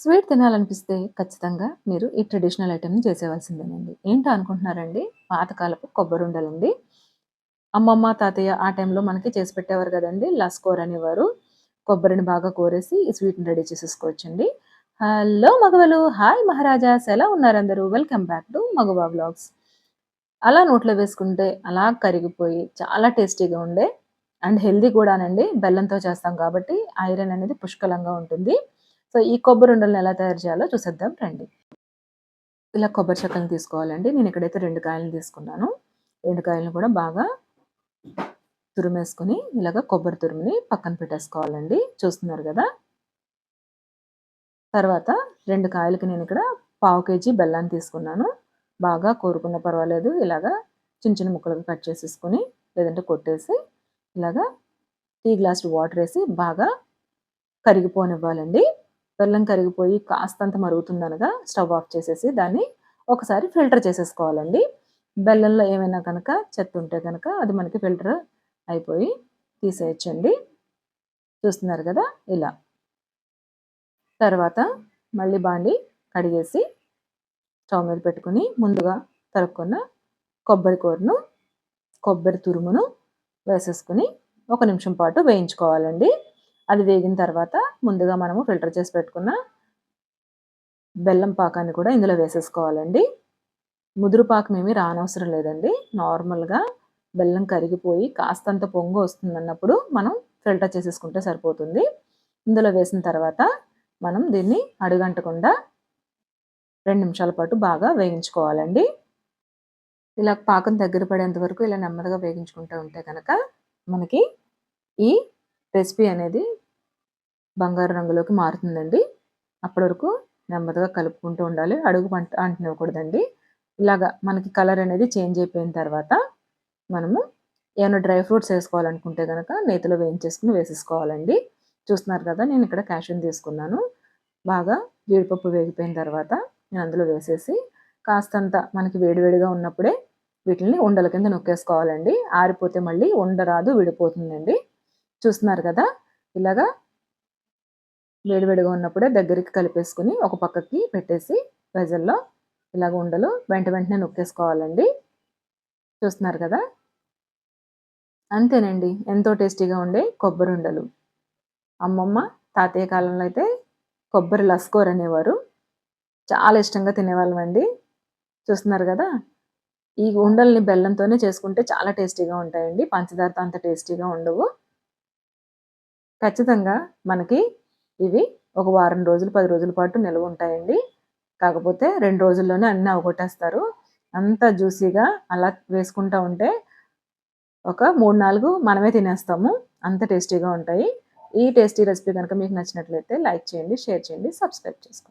Sweet తినాలనిపిస్తే ఖచ్చితంగా మీరు ఈ ట్రెడిషనల్ ఐటెంని చేసేవలసిందేనండి. ఏంటో అనుకుంటున్నారండి? పాతకాలపు కొబ్బరి ఉండలండి అమ్మమ్మ తాతయ్య ఆ టైంలో మనకి చేసి పెట్టేవారు కదండి. లస్కోర్ అనేవారు. కొబ్బరిని బాగా కోరేసి ఈ స్వీట్ని రెడీ చేసేసుకోవచ్చండి. హలో మగవలు! హాయ్ మహారాజాస్ ఎలా ఉన్నారు అందరూ welcome back to Magava vlogs అలా నోట్లో వేసుకుంటే అలా కరిగిపోయి చాలా టేస్టీగా ఉండే అండ్ హెల్దీ కూడానండి. బెల్లంతో చేస్తాం కాబట్టి ఐరన్ అనేది పుష్కలంగా ఉంటుంది. సో ఈ కొబ్బరి ఉండలను ఎలా తయారు చేయాలో చూసేద్దాం రండి. ఇలా కొబ్బరి చెక్కలను తీసుకోవాలండి. నేను ఇక్కడైతే రెండు కాయలను తీసుకున్నాను. రెండు కాయలను కూడా బాగా తురిమేసుకుని ఇలాగ కొబ్బరి తురుముని పక్కన పెట్టేసుకోవాలండి. చూస్తున్నారు కదా? తర్వాత రెండు కాయలకి నేను ఇక్కడ పావు కేజీ బెల్లాన్ని తీసుకున్నాను. బాగా కోరుకున్న పర్వాలేదు. ఇలాగా చిన్న చిన్న ముక్కలుగా కట్ చేసేసుకొని లేదంటే కొట్టేసి ఇలాగా టీ గ్లాస్ వాటర్ వేసి బాగా కరిగిపోనివ్వాలండి. బెల్లం కరిగిపోయి కాస్తంత మరుగుతుందనగా స్టవ్ ఆఫ్ చేసేసి దాన్ని ఒకసారి ఫిల్టర్ చేసేసుకోవాలండి. బెల్లంలో ఏమైనా కనుక చెత్త ఉంటే కనుక అది మనకి ఫిల్టర్ అయిపోయి తీసేయచ్చండి. చూస్తున్నారు కదా ఇలా. తర్వాత మళ్ళీ బాండి కడిగేసి స్టవ్ మీద పెట్టుకుని ముందుగా తరుక్కున్న కొబ్బరి కూరను కొబ్బరి తురుమును వేసేసుకుని ఒక నిమిషం పాటు వేయించుకోవాలండి. అది వేగిన తర్వాత ముందుగా మనము ఫిల్టర్ చేసి పెట్టుకున్న బెల్లం పాకాన్ని కూడా ఇందులో వేసేసుకోవాలండి. ముదురు పాకం ఏమీ రానవసరం లేదండి. నార్మల్గా బెల్లం కరిగిపోయి కాస్తంత పొంగు వస్తుందన్నప్పుడు మనం ఫిల్టర్ చేసేసుకుంటే సరిపోతుంది. ఇందులో వేసిన తర్వాత మనం దీన్ని అడుగంటకుండా రెండు నిమిషాల పాటు బాగా వేయించుకోవాలండి. ఇలా పాకం దగ్గర పడేంత వరకు ఇలా నెమ్మదిగా వేగించుకుంటూ ఉంటే కనుక మనకి ఈ రెసిపీ అనేది బంగారు రంగులోకి మారుతుందండి. అప్పటి వరకు నెమ్మదిగా కలుపుకుంటూ ఉండాలి. అడుగు పంట అంటునివ్వకూడదండి. ఇలాగా మనకి కలర్ అనేది చేంజ్ అయిపోయిన తర్వాత మనము ఏమైనా డ్రై ఫ్రూట్స్ వేసుకోవాలనుకుంటే కనుక నేతిలో వేయించేసుకుని వేసేసుకోవాలండి. చూస్తున్నారు కదా నేను ఇక్కడ క్యాషియన్ తీసుకున్నాను. బాగా జీడిపప్పు వేగిపోయిన తర్వాత నేను అందులో వేసేసి కాస్తంత మనకి వేడివేడిగా ఉన్నప్పుడే వీటిని ఉండల కింద నొక్కేసుకోవాలండి. ఆరిపోతే మళ్ళీ ఉండరాదు విడిపోతుందండి. చూస్తున్నారు కదా ఇలాగా వేడివేడిగా ఉన్నప్పుడే దగ్గరికి కలిపేసుకుని ఒక పక్కకి పెట్టేసి వెజల్లో ఇలాగ ఉండలు వెంట వెంటనే నొక్కేసుకోవాలండి. చూస్తున్నారు కదా? అంతేనండి. ఎంతో టేస్టీగా ఉండే కొబ్బరి ఉండలు. అమ్మమ్మ తాతయ్య కాలంలో అయితే కొబ్బరి లస్కోర్ అనేవారు. చాలా ఇష్టంగా తినేవాళ్ళం అండి చూస్తున్నారు కదా? ఈ ఉండల్ని బెల్లంతోనే చేసుకుంటే చాలా టేస్టీగా ఉంటాయండి. పంచదారతో అంత టేస్టీగా ఉండవు. ఖచ్చితంగా మనకి ఇవి ఒక వారం రోజులు పది రోజుల పాటు నిల్వ ఉంటాయండి. కాకపోతే రెండు రోజుల్లోనే అన్నీ అవగొట్టేస్తారు. అంత జ్యూసీగా అలా వేసుకుంటూ ఉంటే ఒక మూడు నాలుగు మనమే తినేస్తాము. అంత టేస్టీగా ఉంటాయి. ఈ టేస్టీ రెసిపీ కనుక మీకు నచ్చినట్లయితే లైక్ చేయండి షేర్ చేయండి సబ్స్క్రైబ్ చేసుకోండి.